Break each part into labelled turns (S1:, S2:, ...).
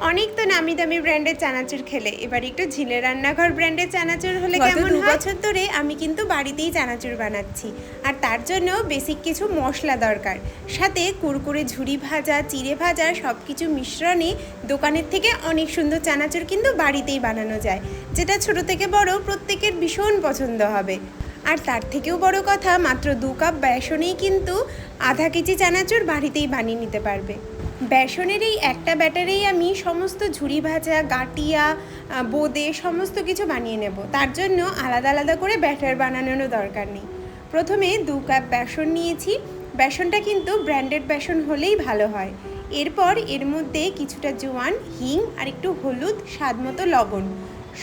S1: অনেক তো নামি দামি ব্র্যান্ডের চানাচুর খেলে। এবার একটু ঝিলে রান্নাঘর ব্র্যান্ডের চানাচুর হলে কেমন
S2: দু
S1: বছর ধরে আমি কিন্তু বাড়িতেই চানাচুর বানাচ্ছি। আর তার জন্য বেসিক কিছু মশলা দরকার। সাথে কুরকুরে ঝুরি ভাজা চিড়ে ভাজা সব কিছু মিশ্রণে দোকানের থেকে অনেক সুন্দর চানাচুর কিন্তু বাড়িতেই বানানো যায়। যেটা ছোট থেকে বড় প্রত্যেকের ভীষণ পছন্দ হবে। আর তার থেকেও বড় কথা মাত্র দু কাপ বেসনেই কিন্তু আধা কেজি চানাচুর বাড়িতেই বানিয়ে নিতে পারবে। বেসনের এই একটা ব্যাটারেই আমি সমস্ত ঝুড়ি ভাজা গাটিয়া বোঁদে সমস্ত কিছু বানিয়ে নেব। তার জন্য আলাদা আলাদা করে ব্যাটার বানানোরও দরকার নেই। প্রথমে দু কাপ বেসন নিয়েছি। বেসনটা কিন্তু ব্র্যান্ডেড বেসন হলেই ভালো হয়। এরপর এর মধ্যে কিছুটা জোয়ান, হিং আর একটু হলুদ, স্বাদ মতো লবণ।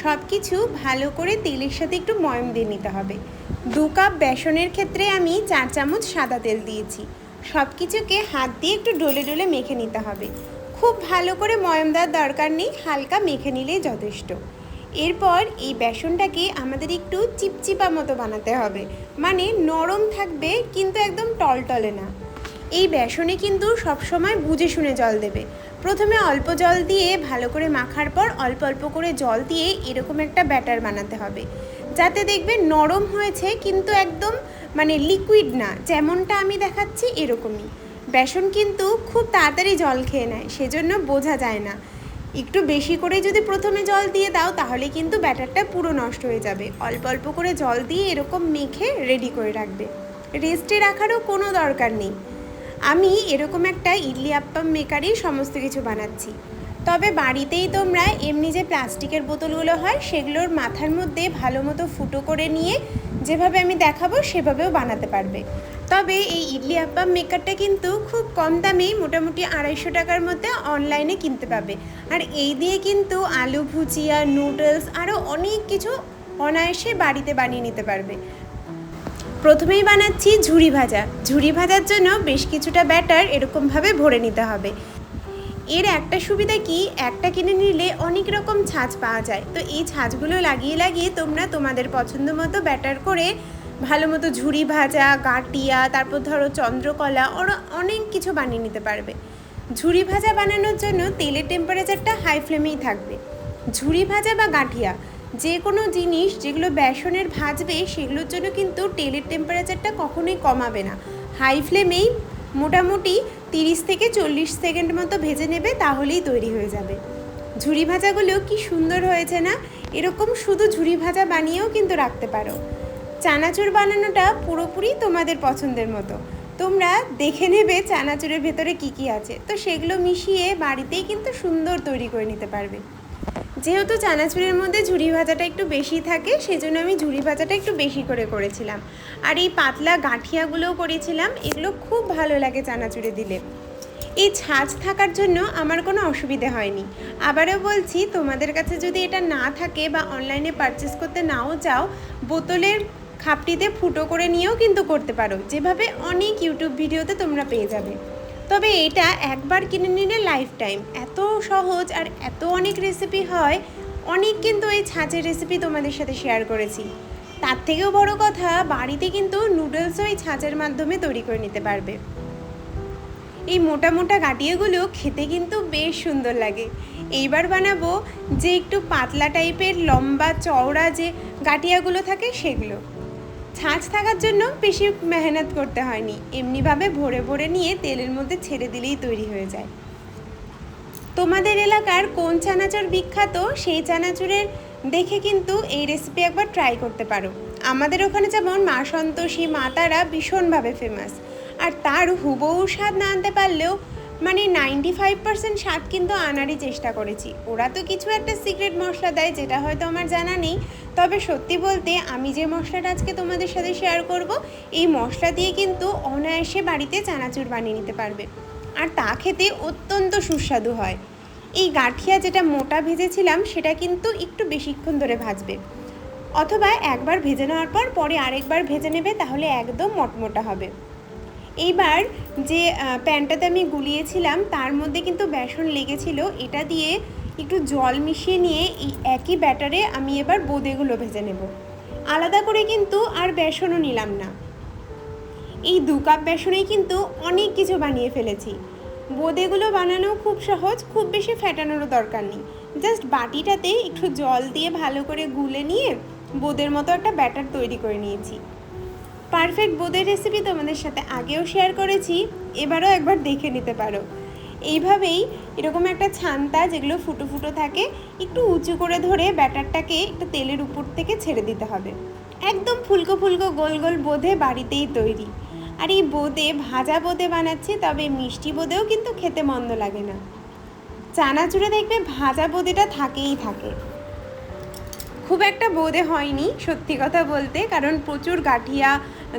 S1: সব কিছু ভালো করে তেলের সাথে একটু ময়ম দিয়ে নিতে হবে। দু কাপ বেসনের ক্ষেত্রে আমি চার চামচ সাদা তেল দিয়েছি। সব কিছুকে হাত দিয়ে একটু ডলে ডলে মেখে নিতে হবে। খুব ভালো করে ময়ম দেওয়ার দরকার নেই, হালকা মেখে নিলেই যথেষ্ট। এরপর এই বেসনটাকে আমাদের একটু চিপচিপা মতো বানাতে হবে। মানে নরম থাকবে কিন্তু একদম টলটলে না। এই বেসনে কিন্তু সবসময় বুঝে শুনে জল দেবে। প্রথমে অল্প জল দিয়ে ভালো করে মাখার পর অল্প অল্প করে জল দিয়ে এরকম একটা ব্যাটার বানাতে হবে। যাতে দেখবে নরম হয়েছে কিন্তু একদম মানে লিকুইড না, যেমনটা আমি দেখাচ্ছি এরকমই। বেসন কিন্তু খুব তাড়াতাড়ি জল খেয়ে নেয়, সেজন্য বোঝা যায় না। একটু বেশি করে যদি প্রথমে জল দিয়ে দাও, তাহলে কিন্তু ব্যাটারটা পুরো নষ্ট হয়ে যাবে। অল্প অল্প করে জল দিয়ে এরকম মেখে রেডি করে রাখবে। রেস্টে রাখারও কোনো দরকার নেই। আমি এরকম একটা ইডলি আপ্পাম মেকারই সমস্ত কিছু বানাচ্ছি। তবে বাড়িতেই তোমরা এমনি যে প্লাস্টিকের বোতলগুলো হয়, সেগুলোর মাথার মধ্যে ভালো মতো ফুটো করে নিয়ে যেভাবে আমি দেখাবো, সেভাবেও বানাতে পারবে। তবে এই ইডলি আপ্পাম মেকারটা কিন্তু খুব কম দামেই মোটামুটি আড়াইশো টাকার মধ্যে অনলাইনে কিনতে পাবে। আর এই দিয়ে কিন্তু আলু ভুজিয়া, নুডলস আরও অনেক কিছু অনায়াসে বাড়িতে বানিয়ে নিতে পারবে। প্রথমেই বানাচ্ছি ঝুরি ভাজা। ঝুরি ভাজার জন্য বেশ কিছুটা ব্যাটার এরকমভাবে ভরে নিতে হবে। এর একটা সুবিধা কি? একটা কিনে নিলে অনেক রকম ছাঁচ পাওয়া যায়। তো এই ছাঁচগুলো লাগিয়ে লাগিয়ে তোমরা তোমাদের পছন্দ মতো ব্যাটার করে ভালো মতো ঝুড়ি ভাজা গাটিয়া তারপর ধরো চন্দ্রকলা ওরা অনেক কিছু বানিয়ে নিতে পারবে। ঝুড়ি ভাজা বানানোর জন্য তেলের টেম্পারেচারটা হাই ফ্লেমেই থাকবে। ঝুড়ি ভাজা বা গাঁঠিয়া যে কোনো জিনিস যেগুলো বেসনের ভাজবে, সেগুলোর জন্য কিন্তু তেলের টেম্পারেচারটা কখনোই কমাবে না। হাই ফ্লেমেই মোটামুটি তিরিশ থেকে চল্লিশ সেকেন্ড মতো ভেজে নেবে, তাহলেই তৈরি হয়ে যাবে। ঝুড়ি ভাজাগুলো কি সুন্দর হয়েছে না? এরকম শুধু ঝুড়ি ভাজা বানিয়েও কিন্তু রাখতে পারো। চানাচুর বানানোটা পুরোপুরি তোমাদের পছন্দের মতো। তোমরা দেখে নেবে চানাচুরের ভেতরে কি কি আছে। তো সেগুলো মিশিয়ে বাড়িতেই কিন্তু সুন্দর তৈরি করে নিতে পারবে। যেহেতু চানাচুরের মধ্যে ঝুরি ভাজাটা একটু বেশি থাকে, সেজন্য আমি ঝুরি ভাজাটা একটু বেশি করে করেছিলাম। আর এই পাতলা গাঁঠিয়াগুলোও করেছিলাম, এগুলো খুব ভালো লাগে চানাচুরে দিলে। এই ছাঁচ থাকার জন্য আমার কোনো অসুবিধে হয়নি। আবারও বলছি, তোমাদের কাছে যদি এটা না থাকে বা অনলাইনে পারচেস করতে নাও চাও, বোতলের খাপটিতে ফুটো করে নিয়েও কিন্তু করতে পারো। যেভাবে অনেক ইউটিউব ভিডিওতে তোমরা পেয়ে যাবে। তবে এটা একবার কিনে নিলে লাইফ টাইম এত সহজ আর এত অনেক রেসিপি হয়, অনেক কিন্তু এই ছাঁচের রেসিপি তোমাদের সাথে শেয়ার করেছি। তার থেকেও বড় কথা, বাড়িতে কিন্তু নুডলসও এই ছাঁচের মাধ্যমে তৈরি করে নিতে পারবে। এই মোটা মোটা গাটিয়াগুলো খেতে কিন্তু বেশ সুন্দর লাগে। এইবার বানাবো যে একটু পাতলা টাইপের লম্বা চওড়া যে গাটিয়াগুলো থাকে সেগুলো। ছাঁচ থাকার জন্য বেশি মেহনত করতে হয়নি। এমনিভাবে ভরে ভরে নিয়ে তেলের মধ্যে ছেড়ে দিলেই তৈরি হয়ে যায়। তোমাদের এলাকার কোন চানাচুর বিখ্যাত সেই চানাচুরের দেখে কিন্তু এই রেসিপি একবার ট্রাই করতে পারো। আমাদের ওখানে যেমন মা সন্তোষী, মা তারা ভীষণভাবে ফেমাস আর তার হুবহু স্বাদ না আনতে পারলেও মানে নাইনটি ফাইভ পার্সেন্ট স্বাদ কিন্তু আনারই চেষ্টা করেছি। ওরা তো কিছু একটা সিক্রেট মশলা দেয়, যেটা হয়তো আমার জানা নেই। তবে সত্যি বলতে আমি যে মশলাটা আজকে তোমাদের সাথে শেয়ার করব, এই মশলা দিয়ে কিন্তু অনায়াসে বাড়িতে চানাচুর বানিয়ে নিতে পারবে। আর তা খেতে অত্যন্ত সুস্বাদু হয়। এই গাঁঠিয়া যেটা মোটা ভেজেছিলাম, সেটা কিন্তু একটু বেশিক্ষণ ধরে ভাজবে। অথবা একবার ভেজে নেওয়ার পর, পরে আরেকবার ভেজে নেবে, তাহলে একদম মটমোটা হবে। এইবার যে প্যানটাতে আমি গুলিয়েছিলাম, তার মধ্যে কিন্তু বেসন লেগেছিল। এটা দিয়ে একটু জল মিশিয়ে নিয়ে এই একই ব্যাটারে আমি এবার বোঁদেগুলো ভেজে নেব। আলাদা করে কিন্তু আর বেসনও নিলাম না। এই দু কাপ বেসনেই কিন্তু অনেক কিছু বানিয়ে ফেলেছি। বোঁদেগুলো বানানো খুব সহজ, খুব বেশি ফ্যাটানোরও দরকার নেই। জাস্ট বাটিটাতে একটু জল দিয়ে ভালো করে গুলে নিয়ে বোঁদের মতো একটা ব্যাটার তৈরি করে নিয়েছি। পারফেক্ট বোঁদের রেসিপি তোমাদের সাথে আগেও শেয়ার করেছি, এবারও একবার দেখে নিতে পারো। এইভাবেই এরকম একটা ছান্তা যেগুলো ফুটো ফুটো থাকে, একটু উঁচু করে ধরে ব্যাটারটাকে একটু তেলের উপর থেকে ছেড়ে দিতে হবে। একদম ফুলকো ফুলকো গোল গোল বোঁদে বাড়িতেই তৈরি। আর এই বোঁদে, ভাজা বোঁদে বানাচ্ছি, তবে মিষ্টি বোঁদেও কিন্তু খেতে মন্দ লাগে না। চানাচুরে দেখবে ভাজা বোঁদেটা থাকেই থাকে। খুব একটা বোঁদে হয়নি, সত্যি কথা বলতে, কারণ প্রচুর গাঠিয়া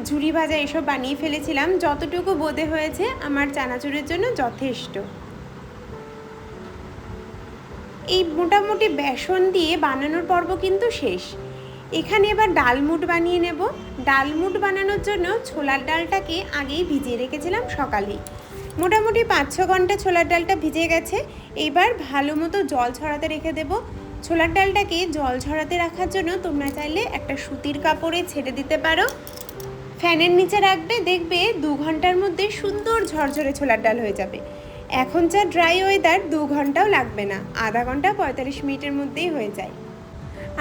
S1: ঝুরি ভাজা এসব বানিয়ে ফেলেছিলাম। যতটুকু বোঁদে হয়েছে, আমার চানাচুরের জন্য যথেষ্ট। এই মোটামুটি বেসন দিয়ে বানানোর পর্ব কিন্তু শেষ। এখানে এবার ডালমুট বানিয়ে নেব। ডালমুট বানানোর জন্য ছোলার ডালটাকে আগেই ভিজিয়ে রেখেছিলাম সকালেই। মোটামুটি পাঁচ ছ ঘণ্টা ছোলার ডালটা ভিজে গেছে। এইবার ভালো মতো জল ছড়াতে রেখে দেব। ছোলার ডালটাকে জল ছড়াতে রাখার জন্য তোমরা চাইলে একটা সুতির কাপড়ে ছেড়ে দিতে পারো। ফ্যানের নিচে রাখবে, দেখবে দু ঘণ্টার মধ্যে সুন্দর ঝরঝরে ছোলার ডাল হয়ে যাবে। এখন যা ড্রাই ওয়েদার দু ঘন্টাও লাগবে না, আধা ঘণ্টা পঁয়তাল্লিশ মিনিটের মধ্যেই হয়ে যায়।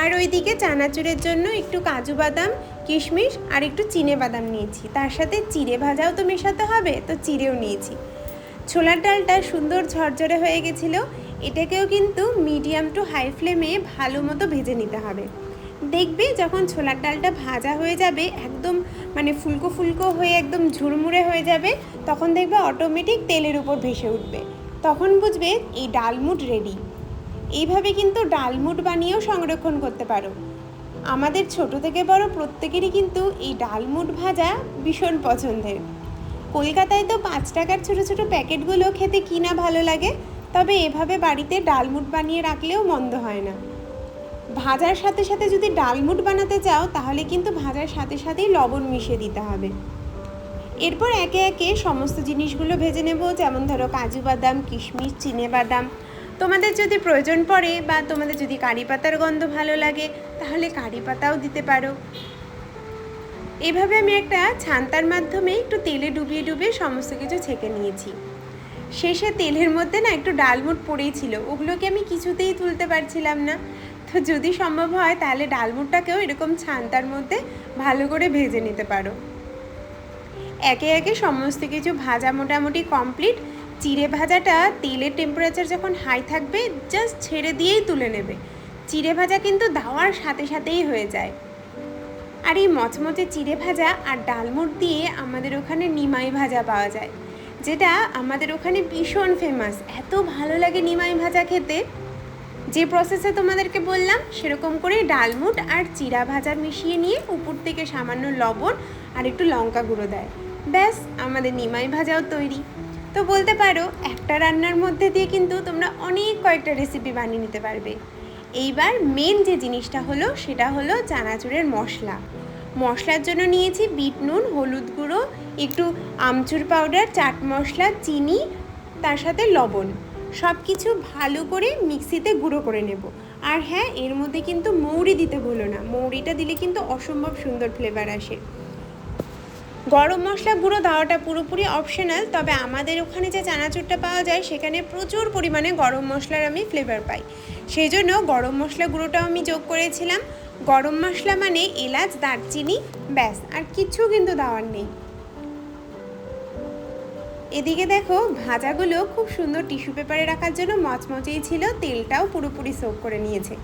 S1: আর ওইদিকে চানাচুরের জন্য একটু কাজু বাদাম, কিশমিশ আর একটু চিনে বাদাম নিয়েছি। তার সাথে চিড়ে ভাজাও তো মেশাতে হবে, তো চিড়েও নিয়েছি। ছোলার ডালটা সুন্দর ঝরঝরে হয়ে গেছিল, এটাকেও কিন্তু মিডিয়াম টু হাই ফ্লেমে ভালো মতো ভেজে নিতে হবে। দেখবে যখন ছোলার ডালটা ভাজা হয়ে যাবে, একদম মানে ফুলকো ফুলকো হয়ে একদম ঝুরমুড়ে হয়ে যাবে, তখন দেখবে অটোমেটিক তেলের উপর ভেসে উঠবে। তখন বুঝবে এই ডালমুট রেডি এইভাবে কিন্তু ডালমুট বানিয়েও সংরক্ষণ করতে পারো। আমাদের ছোট থেকে বড় প্রত্যেকেরই কিন্তু এই ডালমুট ভাজা ভীষণ পছন্দের। কলকাতায় তো পাঁচ টাকার ছোট ছোট প্যাকেটগুলো খেতে কিনা ভালো লাগে, তবে এভাবে বাড়িতে ডালমুট বানিয়ে রাখলেও মন্দ হয় না। ভাজার সাথে সাথে যদি ডালমুট বানাতে চাও, তাহলে কিন্তু ভাজার সাথে সাথেই লবণ মিশিয়ে দিতে হবে। এরপর একে একে সমস্ত জিনিসগুলো ভেজে নেব, যেমন ধরো কাজু বাদাম, কিশমিশ, চিনে বাদাম। তোমাদের যদি প্রয়োজন পড়ে বা তোমাদের যদি কারি পাতার গন্ধ ভালো লাগে, তাহলে কারি পাতাও দিতে পারো। এভাবে আমি একটা ছান্তার মাধ্যমে একটু তেলে ডুবিয়ে ডুবিয়ে সমস্ত কিছু ছেঁকে নিয়েছি। শেষে তেলের মধ্যে না একটু ডালমুট পড়েই ছিল, ওগুলোকে আমি কিছুতেই তুলতে পারছিলাম না। তো যদি সম্ভব হয়, তাহলে ডালমুটটাকেও এরকম ছান্তার মধ্যে ভালো করে ভেজে নিতে পারো। একে একে সমস্ত কিছু ভাজা মোটামুটি কমপ্লিট চিড়ে ভাজাটা তেলের টেম্পারেচার যখন হাই থাকবে জাস্ট ছেড়ে দিয়েই তুলে নেবে। চিড়ে ভাজা কিন্তু দাওয়ার সাথে সাথেই হয়ে যায়। আর এই মচমচে চিড়ে ভাজা আর ডালমুট দিয়ে আমাদের ওখানে নিমাই ভাজা পাওয়া যায়। যেটা আমাদের ওখানে ভীষণ ফেমাস এত ভালো লাগে নিমাই ভাজা খেতে। যে প্রসেসে তোমাদেরকে বললাম, সেরকম করে ডালমুট আর চিরা ভাজা মিশিয়ে নিয়ে উপর থেকে সামান্য লবণ আর একটু লঙ্কা গুঁড়ো দেয়। ব্যাস, আমাদের নিমাই ভাজাও তৈরি। তো বলতে পারো, একটা রান্নার মধ্যে দিয়ে কিন্তু তোমরা অনেক কয়েকটা রেসিপি বানিয়ে নিতে পারবে। এইবার মেন যে জিনিসটা হলো, সেটা হলো চানাচুরের মশলা। মশলার জন্য নিয়েছি বিট নুন, হলুদ গুঁড়ো, একটু আমচুর পাউডার চাট মশলা, চিনি, তার সাথে লবণ। সব কিছু ভালো করে মিক্সিতে গুঁড়ো করে নেব। আর হ্যাঁ এর মধ্যে কিন্তু মৌরি দিতে ভুলো না। মৌরিটা দিলে কিন্তু অসম্ভব সুন্দর ফ্লেভার আসে। গরম মশলা গুঁড়ো দেওয়াটা পুরোপুরি অপশনাল তবে আমাদের ওখানে যে চানাচুরটা পাওয়া যায়, সেখানে প্রচুর পরিমাণে গরম মশলার আমি ফ্লেভার পাই। সেই জন্য গরম মশলা গুঁড়োটাও আমি যোগ করেছিলাম। গরম মশলা মানে এলাচ, দারচিনি, ব্যাস। আর কিছু কিন্তু দেওয়ার নেই। এদিকে দেখো, ভাজাগুলো খুব সুন্দর টিস্যু পেপারে রাখার জন্য মচমচেই ছিল, তেলটাও পুরোপুরি সোক করে নিয়েছে।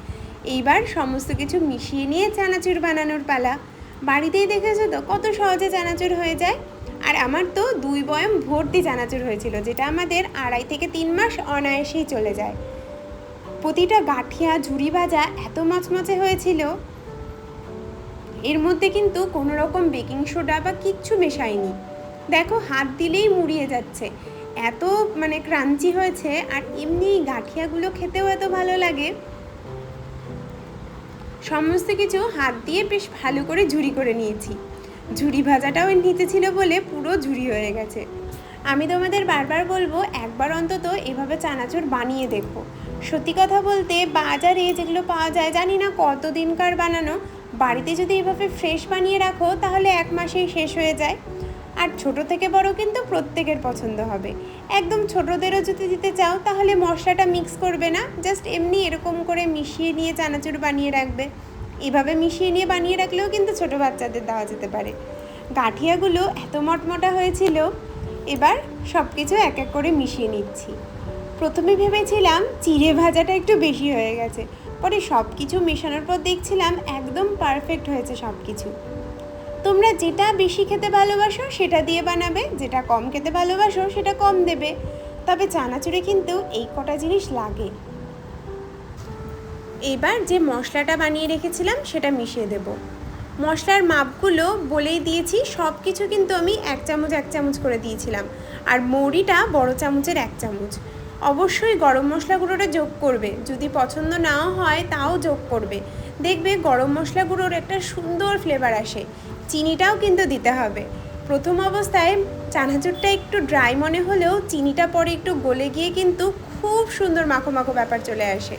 S1: এইবার সমস্ত কিছু মিশিয়ে নিয়ে চানাচুর বানানোর পালা। বাড়িতেই দেখেছ তো, কত সহজে চানাচুর হয়ে যায়। আর আমার তো দুই বয়ম ভর্তি চানাচুর হয়েছিল, যেটা আমাদের আড়াই থেকে তিন মাস অনায়াসেই চলে যায়। প্রতিটা গাঠিয়া ঝুড়ি ভাজা এত মচমচে হয়েছিল। এর মধ্যে কিন্তু কোনো রকম বেকিং সোডা বা কিচ্ছু মেশাইনি দেখো হাত দিলেই মুড়িয়ে যাচ্ছে। এত মানে ক্রাঞ্চি হয়েছে আর এমনি গাঠিয়াগুলো খেতেও এত ভালো লাগে। সমস্ত কিছু হাত দিয়ে বেশ ভালো করে ঝুড়ি করে নিয়েছি। ঝুড়ি ভাজাটাও এর নিচে ছিল বলে পুরো ঝুড়ি হয়ে গেছে। আমি তোমাদের বারবার বলব, একবার অন্তত এভাবে চানাচুর বানিয়ে দেখো। সত্যি কথা বলতে বাজারে যেগুলো পাওয়া যায়, জানি না কত দিনকার বানানো, বাড়িতে যদি এভাবে ফ্রেশ বানিয়ে রাখো তাহলে এক মাসেই শেষ হয়ে যায়। আর ছোট থেকে বড় কিন্তু প্রত্যেকের পছন্দ হবে। একদম ছোটদেরও যদি দিতে চাও, তাহলে মশলাটা মিক্স করবে না জাস্ট এমনি এরকম করে মিশিয়ে নিয়ে চানাচুর বানিয়ে রাখবে। এভাবে মিশিয়ে নিয়ে বানিয়ে রাখলেও কিন্তু ছোট বাচ্চাদের দেওয়া যেতে পারে। গাঠিয়াগুলো এত মটমটা হয়েছিল, এবার সব কিছু এক এক করে মিশিয়ে নিচ্ছি। প্রথমে ভেবেছিলাম চিড়ে ভাজাটা একটু বেশি হয়ে গেছে, পরে সব কিছু মেশানোর পর দেখছিলাম একদম পারফেক্ট হয়েছে সব কিছু তোমরা যেটা বেশি খেতে ভালোবাসো সেটা দিয়ে বানাবে, যেটা কম খেতে ভালোবাসো সেটা কম দেবে। তবে চানাচুরে কিন্তু এই কটা জিনিস লাগে। এবার যে মশলাটা বানিয়ে রেখেছিলাম সেটা মিশিয়ে দেব। মশলার মাপগুলো বলেই দিয়েছি সব কিছু কিন্তু আমি এক চামচ এক চামচ করে দিয়েছিলাম। আর মৌরিটা বড় চামচের এক চামচ। অবশ্যই গরম মশলা গুঁড়োটা যোগ করবে। যদি পছন্দ নাও হয় তাও যোগ করবে। দেখবে গরম মশলা গুঁড়োর একটা সুন্দর ফ্লেভার আসে। চিনিটাও কিন্তু দিতে হবে। প্রথম অবস্থায় চানাচুরটা একটু ড্রাই মনে হলেও চিনিটা পরে একটু গলে গিয়ে কিন্তু খুব সুন্দর মাখো মাখো ব্যাপার চলে আসে।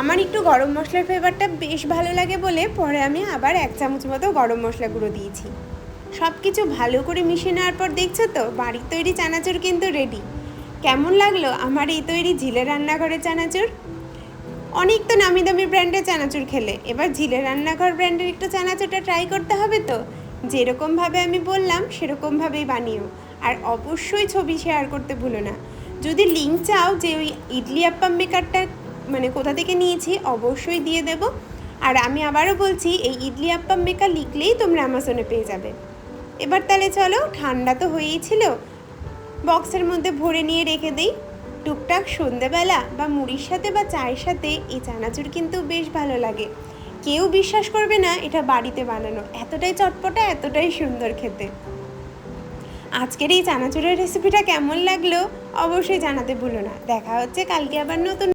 S1: আমার একটু গরম মশলার ফ্লেভারটা বেশ ভালো লাগে বলে পরে আমি আবার এক চামচ মতো গরম মশলা গুঁড়ো দিয়েছি। সব কিছু ভালো করে মিশিয়ে নেওয়ার পর দেখছ তো, বাড়ির তৈরি চানাচুর কিন্তু রেডি কেমন লাগল আমার এই তৈরি ঝিলে রান্নাঘরের চানাচুর? অনেক তো নামি দামি ব্র্যান্ডের চানাচুর খেলে। এবার ঝিলে রান্নাঘর ব্র্যান্ডের একটু চানাচুরটা ট্রাই করতে হবে তো? যেরকমভাবে আমি বললাম সেরকমভাবেই বানিও। আর অবশ্যই ছবি শেয়ার করতে ভুলো না। যদি লিঙ্ক চাও যে ওই ইডলি আপ্পাম মেকারটা মানে কোথা থেকে নিয়েছি, অবশ্যই দিয়ে দেব। আর আমি আবারও বলছি, এই ইডলি আপ্পাম মেকার লিখলেই তোমরা অ্যামাজনে পেয়ে যাবে। এবার তাহলে চলো, ঠান্ডা তো হয়েই ছিল। বক্সের মধ্যে ভরে নিয়ে রেখে দিই। টুকটাক সন্ধেবেলা বা মুড়ির সাথে বা চায়ের সাথে এই চানাচুর কিন্তু বেশ ভালো লাগে। কেউ বিশ্বাস করবে না এটা বাড়িতে বানানো। এতটাই চটপটা, এতটাই সুন্দর খেতে। আজকের এই চানাচুরের রেসিপিটা কেমন লাগল অবশ্যই জানাতে ভুলো না। দেখা হচ্ছে কালকে আবার নতুন